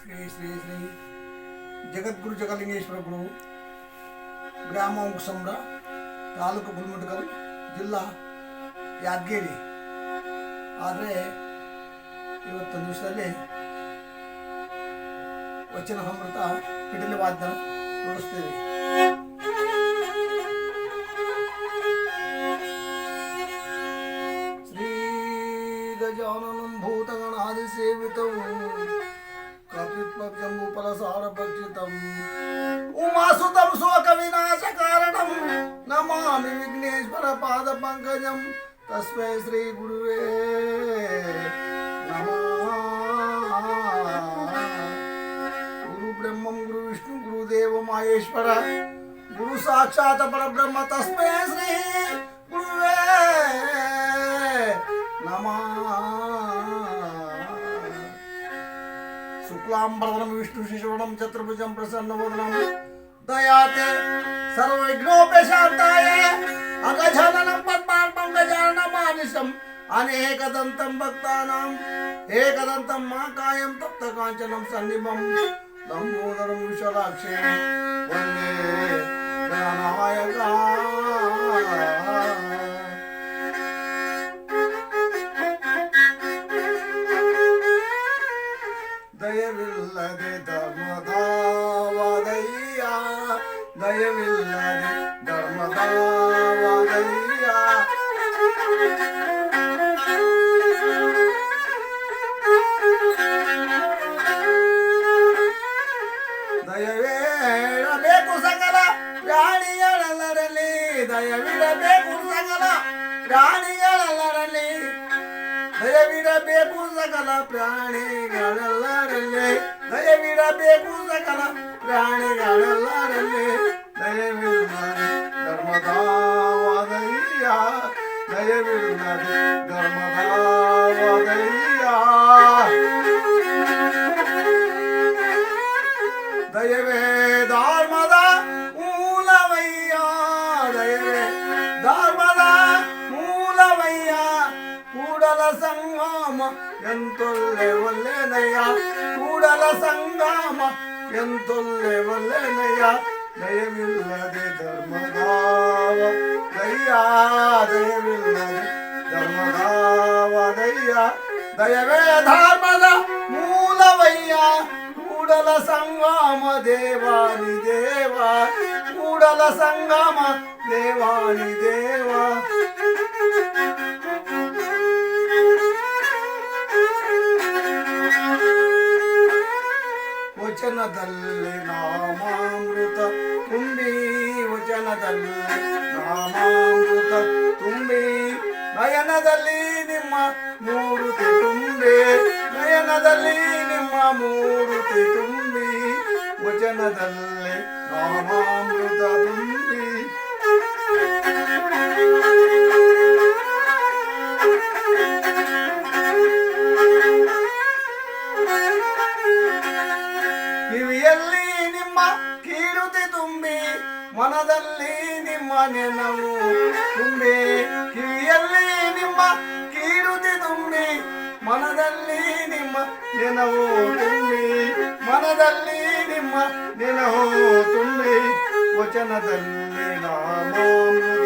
శ్రీ శ్రీ శ్రీ జగద్గురు జగలింగేశ్వర ಗುರು ಗ್ರಾಮ ಉಕ್ಸಂಬ್ರ ತಾಲೂಕು ಗುಲ್ಮುಟ್ಕಲ್ ಜಿಲ್ಲಾ ಯಾದಗಿರಿ ಆದರೆ ಇವತ್ತು ದಿವಸದಲ್ಲಿ ವಚನ ಅಮೃತ ಪಿಡಲಿ ವಾದ್ಯ ನುಡಿಸ್ತೇವೆ గజాననం భూతగణాది సేవితం కపిత్వజంగుపలసారపక్షితం ఉమాసుతం శోక వినాశ కారణం నమామి విఘ్నేశ్వర పాద పంకజం తస్మై శ్రీ గురువే గురు బ్రహ్మం గురు విష్ణు గురుదేవ మహేశ్వర. గురు సాక్షాత్ పరబ్రహ్మ తస్మై శ్రీ గురువే. శుక్లాంబరదనం విష్ణు శిశువనం చతుర్భుజం ప్రసన్నవదనం దయాతే సర్వవిఘ్నోపశాంతాయ అగజననం పద్మార్పం గజానమానిశం అనేకదంతం భక్తానాం ఏకదంతం మాకాయం తప్త కాంచనం సన్నిమం లంబోదరం విశాలాక్షి. వందే గణనాయకా ದಯವಿಲ್ಲದೆ ಧರ್ಮದಾವದಯ್ಯ ದಯವಿಲ್ಲದೆ ಧರ್ಮದಾವದಯ್ಯ ದಯವೇಳಬೇಕು ಸಕಲ ಪ್ರಾಣಿಗಳೆಲ್ಲರಲ್ಲಿ ದಯವಿಡಬೇಕು ಸಕಲ ಪ್ರಾಣಿಗಳೆಲ್ಲರಲ್ಲಿ ದಯವಿಡಬೇಕು ಸಕಲ ಪ್ರಾಣಿಗಳೆಲ್ಲರಲ್ಲಿ. ದಯವಿಡಬೇಕು ಸಕಲ ಪ್ರಾಣಿಗಳೆಲ್ಲರಲ್ಲಿ ದಯವಿಲ್ಲದೆ ಧರ್ಮದಾವದಯ್ಯ ದಯವಿಲ್ಲದೆ ಧರ್ಮದಾವದಯ್ಯ ದಯವೇ ఎంతొల్లెవల్లేనయ్యా కూడల సంగమ ఎంతొల్లెవల్లేనయ్యా దయవిల్లది ధర్మదావ దయ్యా దయవిల్లది ధర్మదావ దయ్యా. దయవే ధర్మద మూలవయ్యా. కూడల సంగమ దేవాని దేవా. కూడల సంగమ దేవాని దేవా. ವಚನದಲ್ಲಿ ನಾಮಾಮೃತ ತುಂಬಿ, ವಚನದಲ್ಲಿ ನಾಮಾಮೃತ ತುಂಬಿ, ನಯನದಲ್ಲಿ ನಿಮ್ಮ ಮೂರುತಿ ತುಂಬಿ, ನಯನದಲ್ಲಿ ನಿಮ್ಮ ಮೂರುತಿ ತುಂಬಿ, ವಚನದಲ್ಲಿ ನಾಮಾಮೃತ ತುಂಬಿ. ಕಿವಿಯಲ್ಲಿ ನಿಮ್ಮ ಕೀರುತಿ ತುಂಬಿ, ಮನದಲ್ಲಿ ನಿಮ್ಮ ನೆನವು ತುಂಬಿ, ಕಿವಿಯಲ್ಲಿ ನಿಮ್ಮ ಕೀರುತಿ ತುಂಬಿ, ಮನದಲ್ಲಿ ನಿಮ್ಮ ನೆನವು ತುಂಬಿ, ಮನದಲ್ಲಿ ನಿಮ್ಮ ನೆನವು ತುಂಬಿ, ವಚನದಲ್ಲಿ ನಾಮಾಮೃತ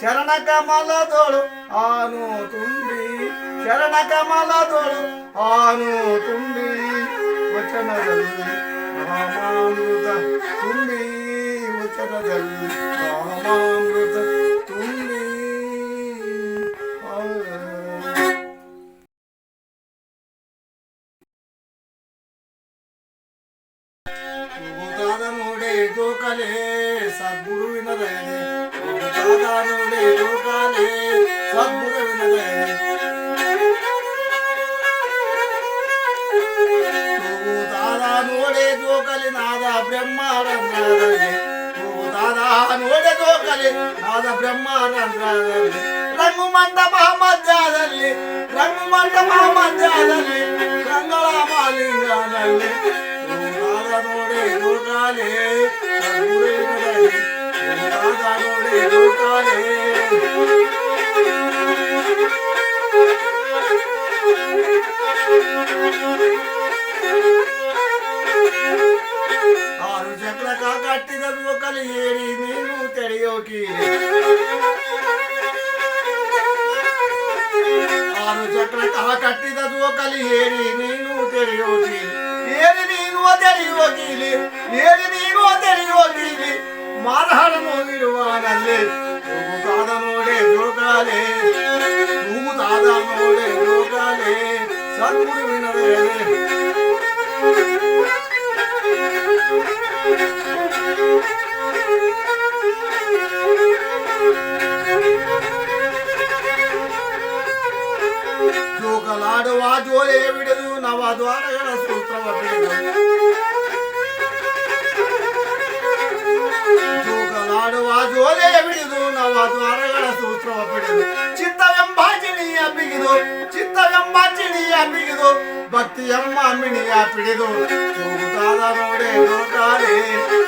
ಚರಣ ಕಮಲದೊಳು ಆನು ತುಂಬಿ ಶರಣ ಕಮಲದೊಳು ಆನು ತುಂಬಿ ವಚನದಲ್ಲಿ ರಾಮಾಮೃತ ತುಂಬಿ ವಚನದಲ್ಲಿ ರಾಮಾಮೃತ ತುಂಬಿ ಆ. ತೂಗುತ್ತಾದ ನೋಡೆ ತೂಕಲೆ ಸದ್ಗುರುವಿನ ದಯನೆ జ్ఞానుడి రూపాలే సద్గురువులే నువ్వు దాదా నోడే జోకలి నాదా బ్రహ్మాడం రాదే నువ్వు దాదా నోడే జోకలి నాదా బ్రహ్మాడం రాదే రంగు మండప మధ్యాదల్లి రంగు మండప మధ్యాదల్లి రంగళ మాలింగాదల్లి నువ్వు దాదా నోడే జోకాలే సద్గురువులే ಚಕ್ರಕ ಕಟ್ಟಿದ ಲೋಕಲಿ ಏರಿ ನೀನು ತೆರೆಯೋಕಿ ಆರು ಚಕ್ರಕ ಕಟ್ಟಿದ ಲೋಕಲಿ ಏರಿ ನೀನು ತೆರೆಯೋಕಿ ಏರಿ ಮಾರಹಣ ಹೋಗಿರುವಾನಲ್ಲಿ ತೂಗುತ್ತಾದ ನೋಡೆ ಜೋಕಾಲೆ ತೂಗುತ್ತಾದ ನೋಡೆ ಜೋಕಾಲೆ ಸದ್ಗುರುವಿನ ಬಿಡಿದು. ಚಿತ್ತವೆಂಬ ಚಿಣಿಯ ಬಿಗಿದು, ಚಿತ್ತವೆಂಬ ಚಿಣಿಯ ಬಿಗಿದು ಭಕ್ತಿಯಮ್ಮ ಮಿಣಿಯ ಪಿಡಿದು. ಹೋಗುತ್ತಾದ ನೋಡೆ ನೋಡಾರೆ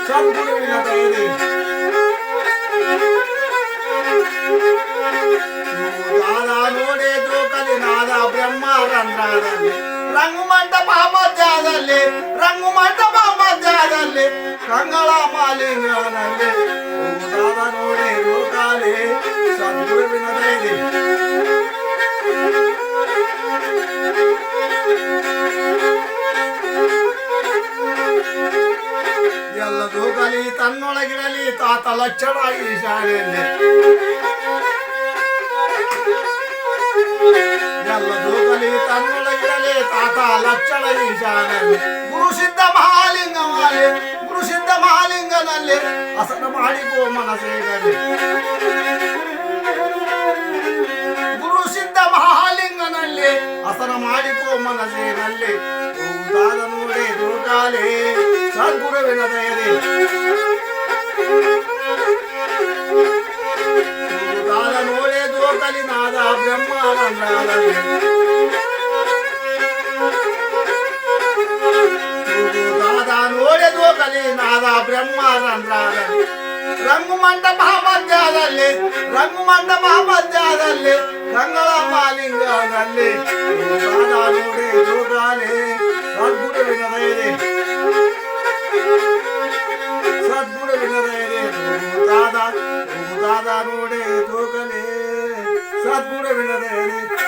ಸಂತುವಿನ ಕೈದೆ ಹೋಗುತ್ತಾದ ನೋಡೆ ಜೋಕಲಿನಾದ ಬ್ರಹ್ಮ ರಂಧ್ರದಲ್ಲಿ ರಂಗು ಮಂಟಪ ಮಧ್ಯದಲ್ಲಿ ರಂಗು ಮಂಟಪ ಮಧ್ಯದಲ್ಲಿ ಕಂಗಳ ಮಾಲಿಂಗನಲ್ಲಿ ದಾದ ನೋಡೆ ಲೋಕಾಲೆ ಸದ್ಗುರುವಿನ ದೈದೆ ಎಲ್ಲ ಜೋಕಲಿ ತನ್ನೊಳಗಿರಲಿ ತಾತ ಲಕ್ಷಣ ಈಶಾನೆಯಲ್ಲಿ ಎಲ್ಲ ಜೋಗಲಿ ತನ್ನೊಳಗಿರಲಿ ತಾತ ಲಕ್ಷಣ ಈಶಾನಲ್ಲಿ ಗುರು ಸಿದ್ಧ ಮಹಾಲಿಂಗನಲ್ಲಿ ಗುರು ಸಿದ್ಧ ಅಸನ ಮಾಡಿ ಗೋಮನಸೆ ಗುರು ಸಿದ್ಧ ಮಹಾಲಿಂಗನಲ್ಲಿ ಅಸನ ಮಾಡಿ ಗೋಮನಸೆನಲ್ಲಿ ಹೌದಾದ ನೋಡೆ ದುರ್ಗಾಲೆ, ಸದ್ಗುರುವಿನ ದಯದೆ ನೋಡೆ ದೋಕಲಿನಾದ ಬ್ರಹ್ಮಾನಂದ ನೋಡೆದು ಕಲಿ ನಾದ ಬ್ರಹ್ಮಾನಂದಾದಲ್ಲಿ ರಂಗು ಮಂಟಪ ಮಧ್ಯದಲ್ಲಿ ರಂಗು ಮಂಟಪ ಮಧ್ಯದಲ್ಲಿ ರಂಗಳ ಮಾಲಿಂಗದಲ್ಲಿ ದಾದಾ ನೋಡೆ ಜೋಗಾಲೆ ಸದ್ಗುರುವಿನ ದಯದೆ ಸದ್ಗುರುವಿನ ದಯದೆ ದಾದಾ ದಾದಾ ನೋಡೆ ಜೋಗಲೆ ಸದ್ಗುರುವಿನ ದಯದೆ